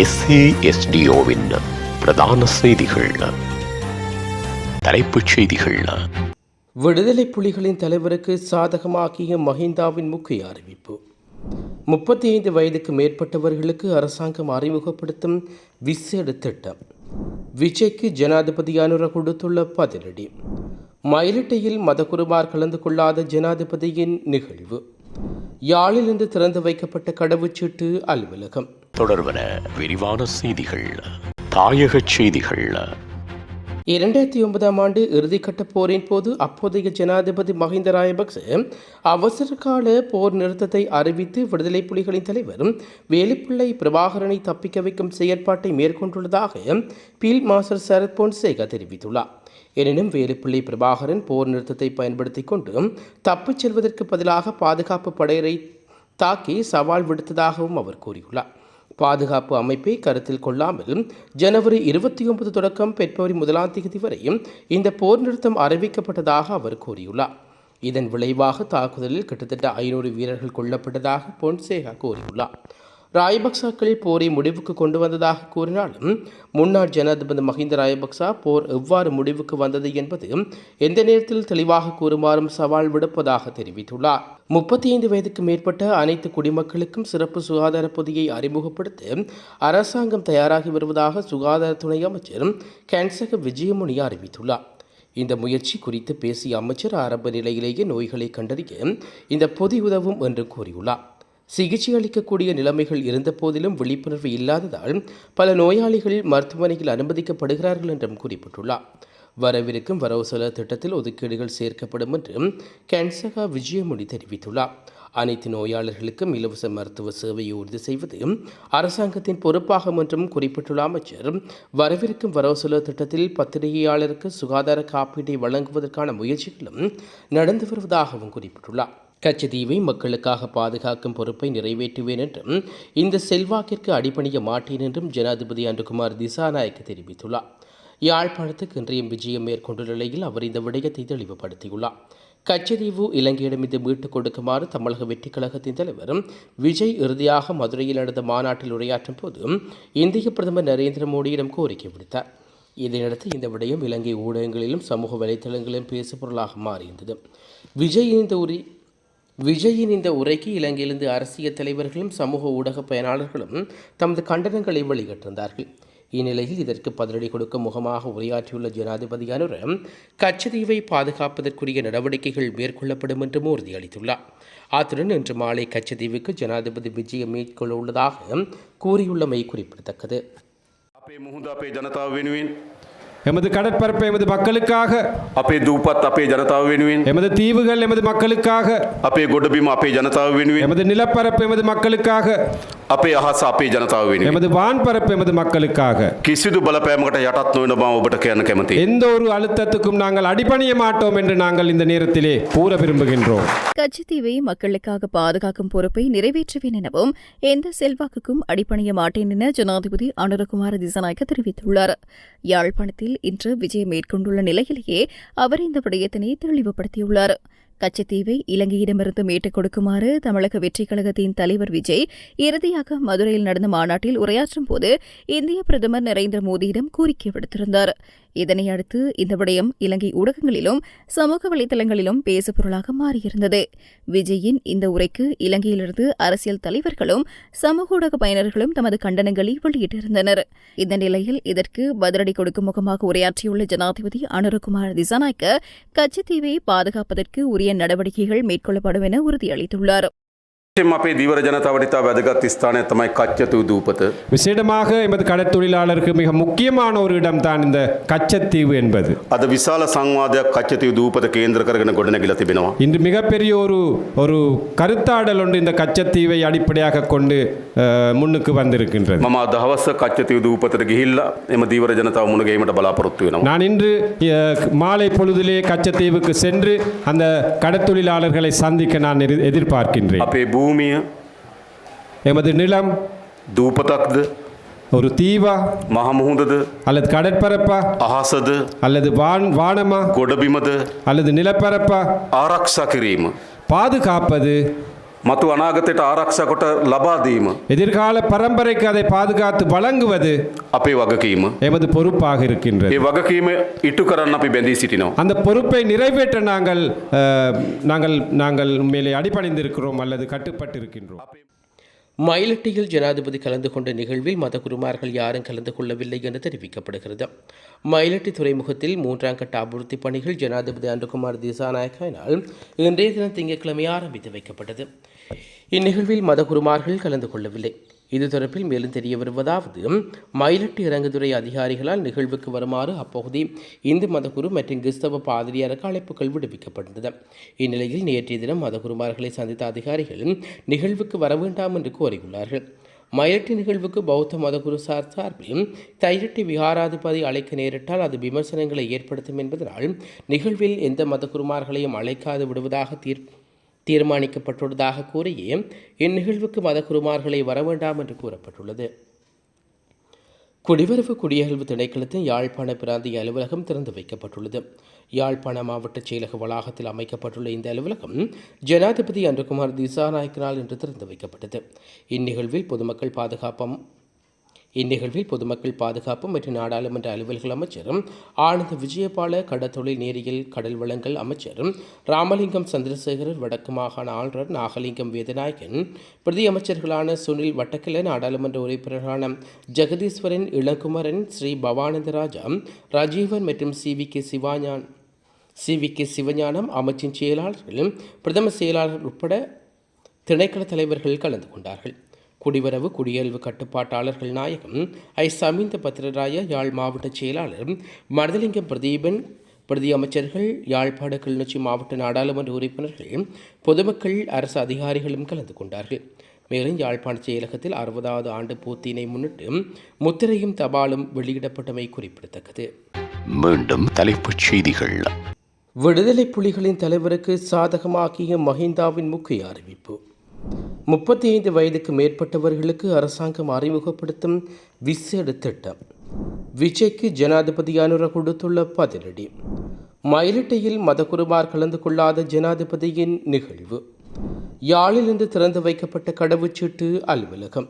எஸ்ஏஎஸ்டிஓவின் பிரதான செய்திகள். தலைப்புச் செய்திகள். விடுதலை புலிகளின் தலைவருக்கு சாதகமாக்கிய மஹிந்தாவின் முக்கிய அறிவிப்பு. முப்பத்தி ஐந்து வயதுக்கு மேற்பட்டவர்களுக்கு அரசாங்கம் அறிமுகப்படுத்தும் விசேட திட்டம். விஜய்க்கு ஜனாதிபதி அனுர கொடுத்துள்ள பதிலடி. மயிலிட்டையில் மதகுருமார் கலந்து கொள்ளாத ஜனாதிபதியின் நிகழ்வு. யாழிலிருந்து திறந்து வைக்கப்பட்ட கடவுச்சீட்டு அலுவலகம். தொடர்பன விரிவான செய்திகள். தாயகச் செய்திகள். இரண்டாயிரத்தி ஒன்பதாம் ஆண்டு இறுதிக்கட்ட போரின் போது அப்போதைய ஜனாதிபதி மஹிந்த ராயபக்ச அவசரகால போர் நிறுத்தத்தை அறிவித்து விடுதலை புலிகளின் தலைவர் வேலுப்பிள்ளை பிரபாகரனை தப்பிக்க வைக்கும் செயற்பாட்டை மேற்கொண்டுள்ளதாக பீல் மாஸ்டர் சரத் பொன்சேகா தெரிவித்துள்ளார். எனினும் வேலுப்பிள்ளை பிரபாகரன் போர் நிறுத்தத்தை பயன்படுத்தி கொண்டு தப்பிச் செல்வதற்கு பதிலாக பாதுகாப்பு படையரை தாக்கி சவால் விடுத்ததாகவும் அவர் கூறியுள்ளார். பாதுகாப்பு அமைப்பை கருத்தில் கொள்ளாமல் ஜனவரி இருபத்தி ஒன்பது தொடக்கம் பிப்ரவரி முதலாம் தேதி வரையும் இந்த போர் நிறுத்தம் அறிவிக்கப்பட்டதாக அவர் கூறியுள்ளார். இதன் விளைவாக தாக்குதலில் கிட்டத்தட்ட ஐநூறு வீரர்கள் கொல்லப்பட்டதாக பொன்சேகா கூறியுள்ளார். ராயபக்சாக்கள் போரை முடிவுக்கு கொண்டு வந்ததாக கூறினாலும் முன்னாள் ஜனாதிபதி மஹிந்த ராயபக்சா போர் எவ்வாறு முடிவுக்கு வந்தது என்பது எந்த நேரத்தில் தெளிவாக கூறுமாறும் சவால் விடுப்பதாக தெரிவித்துள்ளார். முப்பத்தி ஐந்து வயதுக்கு மேற்பட்ட அனைத்து குடிமக்களுக்கும் சிறப்பு சுகாதார பொதியை அறிமுகப்படுத்த அரசாங்கம் தயாராகி வருவதாக சுகாதார துணை அமைச்சர் கேன்சக விஜயமுனி அறிவித்துள்ளார். இந்த முயற்சி குறித்து பேசிய அமைச்சர் ஆரம்ப நிலையிலேயே நோய்களை கண்டறிய இந்த பொதி உதவும் என்று கூறியுள்ளார். சிகிச்சை அளிக்கக்கூடிய நிலைமைகள் இருந்தபோதிலும் விழிப்புணர்வு இல்லாததால் பல நோயாளிகள் மருத்துவமனையில் அனுமதிக்கப்படுகிறார்கள் என்றும் குறிப்பிட்டுள்ளார். வரவிருக்கும் வரவு செலவு திட்டத்தில் ஒதுக்கீடுகள் சேர்க்கப்படும் என்றும் கேன்சகா விஜயமுடி தெரிவித்துள்ளார். அனைத்து நோயாளர்களுக்கும் இலவச மருத்துவ சேவையை உறுதி செய்வது அரசாங்கத்தின் பொறுப்பாகும் என்றும் குறிப்பிட்டுள்ள அமைச்சர் வரவிருக்கும் வரவு செலவு திட்டத்தில் பத்திரிகையாளருக்கு சுகாதார காப்பீட்டை வழங்குவதற்கான முயற்சிகளும் நடந்து வருவதாகவும் குறிப்பிட்டுள்ளார். கச்சதீவை மக்களுக்காக பாதுகாக்கும் பொறுப்பை நிறைவேற்றுவேன் என்றும் இந்த செல்வாக்கிற்கு அடிபணிய மாட்டேன் என்றும் ஜனாதிபதி அன்றுகுமார் திசாநாயக் தெரிவித்துள்ளார். யாழ்ப்பாணத்துக்கு இன்றைய விஜயம் மேற்கொண்டுள்ள நிலையில் அவர் இந்த விடயத்தை தெளிவுபடுத்தியுள்ளார். கச்சதீவு இலங்கையிடம் இது மீட்டுக் கொடுக்குமாறு தமிழக வெற்றிக் கழகத்தின் தலைவரும் விஜய் இறுதியாக மதுரையில் நடந்த மாநாட்டில் உரையாற்றும் போது இந்திய பிரதமர் நரேந்திர மோடியிடம் கோரிக்கை விடுத்தார். இதையடுத்து இந்த விடயம் இலங்கை ஊடகங்களிலும் சமூக வலைத்தளங்களிலும் பேசுபொருளாக மாறியிருந்தது. விஜயின் இந்த உரி விஜயின் இந்த உரைக்கு இலங்கையிலிருந்து அரசியல் தலைவர்களும் சமூக ஊடக பயனாளர்களும் தமது கண்டனங்களை வெளியிட்டிருந்தார்கள். இந்நிலையில் இதற்கு பதிலடி கொடுக்க முகமாக உரையாற்றியுள்ள ஜனாதிபதி அனுர கச்சதீவை பாதுகாப்பதற்குரிய நடவடிக்கைகள் மேற்கொள்ளப்படும் என்றும் உறுதியளித்துள்ளார். அத்துடன் இன்று மாலை கச்சதீவுக்கு ஜனாதிபதி விஜயம் மேற்கொள்ள உள்ளதாக கூறியுள்ளமை குறிப்பிடத்தக்கது. අපේ මුහුද අපේ ජනතාව වෙනුවෙන් எமது கடற்பரப்பு எமது மக்களுக்காக අපේ දූපත් අපේ ජනතාව වෙනුවෙන් எமது தீவுகள் எமது மக்களுக்காக අපේ ගොඩබිම අපේ ජනතාව වෙනුවෙන් எமது நிலப்பரப்பு எமது மக்களுக்காக අපේ අහස අපේ ජනතාව වෙනුවෙන් எமது வான்பரப்பு எமது மக்களுக்காக කිසිදු බලපෑමකට යටත් නොවන බව ඔබට කියන්න කැමති. எந்த ஒரு அழுத்தத்துக்கும் நாங்கள் அடிபணிய மாட்டோம் என்று நாங்கள் இந்த நேரத்திலே கூற விரும்புகின்றோம் கச்சத்தீவை மக்களுக்காக பாதுகாக்கும் பொறுப்பை நிறைவேற்றுவேன் எனவும் எந்த செல்வாக்குக்கும் அடிபணிய மாட்டேன் என ஜனாதிபதி அனுரகுமார திசநாயக்க தெரிவித்துள்ளார் யாழ்ப்பாணத்தில் இன்று விஜயம் மேற்கொண்டுள்ள நிலையிலேயே அவர் இந்த விடயத்தினை தெளிவுபடுத்தியுள்ளார். கச்சத்தீவை இலங்கையிடமிருந்து மீட்டுக் கொடுக்குமாறு தமிழக வெற்றிக் கழகத்தின் தலைவர் விஜய் இறுதியாக மதுரையில் நடந்த மாநாட்டில் உரையாற்றும் போது இந்திய பிரதமர் நரேந்திர மோடியிடம் கோரிக்கை விடுத்திருந்தார். இதனை அடுத்து இந்த விடயம் இலங்கை ஊடகங்களிலும் சமூக வலைதளங்களிலும் பேசுபொருளாக மாறியிருந்தது. விஜயின் இந்த உரைக்கு இலங்கையிலிருந்து அரசியல் தலைவர்களும் சமூக ஊடக பயனர்களும் தமது கண்டனங்களை வெளியிட்டிருந்தனர். இந்த நிலையில் இதற்கு பதிலடி கொடுக்கும் முகமாக உரையாற்றியுள்ள ஜனாதிபதி அனுரகுமார் திசாநாயக்க கச்சத்தீவை பாதுகாப்பதற்கு உரிய நடவடிக்கைகள் மேற்கொள்ளப்படும் என உறுதியளித்துள்ளார். එම අපේ දීවර ජනතාවට ඉතා වැදගත් ස්ථානය තමයි කච්චතු දූපත. விசேடமாக எமது கடற்தொழிலாளருக்கு மிக முக்கியமான ஒரு இடம்தான் இந்த கச்சத்தீவு என்பது අද විශාල සංවාදයක් කච්චතිව දූපත කේන්ද්‍ර කරගෙන ගොඩනැගිලා තිබෙනවා. இன்று மிகப்பெரிய ஒரு ஒரு கருத்தாடல் ஒன்று இந்த கச்சத்தீவை அடிப்படையாக கொண்டு அஹ், முன்னுக்கு வந்திருக்கின்றது මම දහවස කච්චතිව දූපතට ගිහිල්ලා එම දීවර ජනතාව මුණගේීමට බලාපොරොත්තු වෙනවා. நான் இன்று அஹ், மாலை பொழுதிலே கச்சத்தீவுக்கு சென்று அந்த கடற்தொழிலாளர்களை சந்திக்க நான் எதிர்- எதிர்பார்க்கின்றேன் අපේ භූමිය எமது நிலம் දූපතක්ද ஒரு தீவா මහමුහුදද அல்லது கடற்பரப்பா අහසද அல்லது வான் வானமா ගොඩබිමද அல்லது நிலப்பரப்பா ආරක්ෂා කිරීම. பாதுகாப்பது මතු අනාගතයට ආරක්ෂා කොට ලබා දීම எதிர்கால பரம்பரைக்கு அதை பாதுகாத்து வழங்குவது අපේ වගකීම. எமது பொறுப்பாக இருக்கின்றது ඒ වගකීම ඉටු කරන්න අපි බැඳී සිටිනවා. அந்த பொறுப்பை நிறைவேற்ற நாங்கள் அஹ், நாங்கள் நாங்கள் மேலே அடிபணிந்திருக்கிறோம் அல்லது கட்டுப்பட்டு இருக்கின்றோம் மயிலட்டியில் ஜனாதிபதி கலந்து கொண்ட நிகழ்வில் மதகுருமார்கள் யாரும் கலந்து கொள்ளவில்லை என்று தெரிவிக்கப்படுகிறது. மயிலட்டி துறைமுகத்தில் மூன்றாம் கட்ட அபிவிருத்தி பணிகள் ஜனாதிபதி அன்றுகுமார் திசாநாயக்கினால் இன்றைய தினம் திங்கட்கிழமை ஆரம்பித்து வைக்கப்பட்டது. இந்நிகழ்வில் மதகுருமார்கள் கலந்து கொள்ளவில்லை. இது தொடர்பில் மேலும் தெரிய வருவதாவது மயிலட்டு இறங்குதுறை அதிகாரிகளால் நிகழ்வுக்கு வருமாறு அப்பகுதி இந்து மதகுரு மற்றும் கிறிஸ்தவ பாதிரியாருக்கு அழைப்புகள் விடுவிக்கப்பட்டது இந்நிலையில் நேற்றைய தினம் மதகுருமார்களை சந்தித்த அதிகாரிகள் நிகழ்வுக்கு வர வேண்டாம் என்று கோரியுள்ளார்கள். மயிலட்டி நிகழ்வுக்கு பௌத்த மதகுரு சார் சார்பில் தைரட்டி விகாராதிபதி அழைக்க நேரிட்டால் அது விமர்சனங்களை ஏற்படுத்தும் என்பதனால் நிகழ்வில் எந்த மதகுருமார்களையும் அழைக்காது விடுவதாக தீர்ப்பு தீர்மானிக்கப்பட்டுள்ளதாக கூறி இந்நிகழ்வுக்கு மதகுருமார்களை வரவேண்டாம் என்று கூறப்பட்டுள்ளது. குடிவரவு குடியகழ்வு திணைக்களத்தின் யாழ்ப்பாண பிராந்திய அலுவலகம் திறந்து வைக்கப்பட்டுள்ளது. யாழ்ப்பாண மாவட்ட செயலக வளாகத்தில் அமைக்கப்பட்டுள்ள இந்த அலுவலகம் ஜனாதிபதி அன்றகுமார் திசாநாயக்கனால் இன்று திறந்து வைக்கப்பட்டது. இந்நிகழ்வில் பொதுமக்கள் பாதுகாப்பம் இந்நிகழ்வில் பொதுமக்கள் பாதுகாப்பு மற்றும் நாடாளுமன்ற அலுவல்கள் அமைச்சரும் ஆனந்த விஜயபால கடத்தொழில் நேரியல் கடல் வளங்கள் அமைச்சரும் ராமலிங்கம் சந்திரசேகரர் வடக்கு மாகாண ஆளுநர் நாகலிங்கம் வேதநாயகன் பிரதி அமைச்சர்களான சுனில் வட்டக்கில நாடாளுமன்ற உறுப்பினரான ஜெகதீஸ்வரன் இளங்குமரன் ஸ்ரீ பவானந்தராஜா ராஜீவன் மற்றும் C V K Sivagnan C V K Sivagnanam அமைச்சின் செயலாளர்களும் பிரதம செயலாளர் உட்பட திணைக்கள தலைவர்கள் கலந்து கொண்டார்கள். குடிவரவு குடியல்வு கட்டுப்பாட்டாளர்கள் நாயகம் ஐ. சமீந்த பத்திரராய யாழ் மாவட்ட செயலாளர் மருதலிங்கம் பிரதீபன் பிரதி அமைச்சர்கள் யாழ்ப்பாண கிளிநொச்சி மாவட்ட நாடாளுமன்ற உறுப்பினர்கள் பொதுமக்கள் அரசு அதிகாரிகளும் கலந்து கொண்டார்கள். மேலும் யாழ்ப்பாண செயலகத்தில் அறுபதாவது ஆண்டு பூத்தினை முன்னிட்டு முத்திரையும் தபாலும் வெளியிடப்பட்டமை குறிப்பிடத்தக்கது. மீண்டும் தலைப்புச் செய்திகள். விடுதலை புலிகளின் தலைவருக்கு சாதகமாக்கிய மஹிந்தாவின் முக்கிய அறிவிப்பு. முப்பத்தி ஐந்து வயதுக்கு மேற்பட்டவர்களுக்கு அரசாங்கம் அறிமுகப்படுத்தும் விசேட திட்டம். விஜய்க்கு ஜனாதிபதி அனுர கொடுத்துள்ள பதிலடி. மயிலிட்டையில் மதகுருமார் கலந்து கொள்ளாத ஜனாதிபதியின் நிகழ்வு. யாழிலிருந்து திறந்து வைக்கப்பட்ட கடவுச்சீட்டு அலுவலகம்.